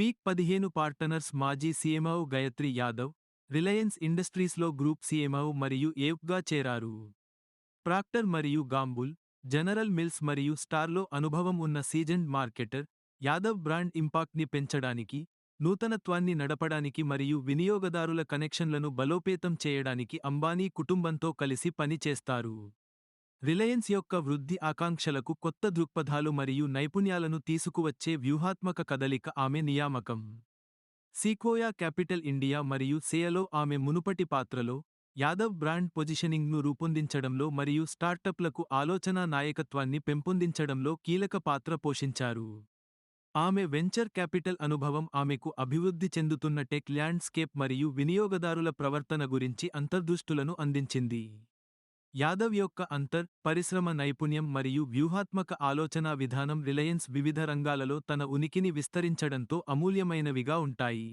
Peak పదిహేను partners మాజీ CMO Gayatri Yadav Reliance ఇండస్ట్రీస్లో గ్రూప్ సీఎంఓ మరియు ఏవ్గా చేరారు. ప్రాక్టర్ మరియు గాంబుల్ జనరల్ మిల్స్ మరియు స్టార్లో అనుభవం ఉన్న సీజెండ్ మార్కెటర్ యాదవ్ బ్రాండ్ ఇంపాక్ట్ని పెంచడానికి నూతనత్వాన్ని నడపడానికి మరియు వినియోగదారుల కనెక్షన్లను బలోపేతం చేయడానికి అంబానీ కుటుంబంతో కలిసి పనిచేస్తారు. రిలయన్స్ యొక్క వృద్ధి ఆకాంక్షలకు కొత్త దృక్పథాలు మరియు నైపుణ్యాలను తీసుకువచ్చే వ్యూహాత్మక కదలిక ఆమె నియామకం. సీక్వోయా క్యాపిటల్ ఇండియా మరియు సేయలో ఆమె మునుపటి పాత్రలో యాదవ్ బ్రాండ్ పొజిషనింగ్ను రూపొందించడంలో మరియు స్టార్టప్లకు ఆలోచనా నాయకత్వాన్ని పెంపొందించడంలో కీలక పాత్ర పోషించారు. ఆమె వెంచర్ క్యాపిటల్ అనుభవం ఆమెకు అభివృద్ధి చెందుతున్న టెక్ ల్యాండ్స్కేప్ మరియు వినియోగదారుల ప్రవర్తన గురించి అంతర్దృష్టులను అందించింది. యాదవ్ యొక్క అంతర్ పరిశ్రమ నైపుణ్యం మరియు వ్యూహాత్మక ఆలోచనా విధానం రిలయన్స్ వివిధ రంగాలలో తన ఉనికిని విస్తరించడంతో అమూల్యమైనవిగా ఉంటాయి.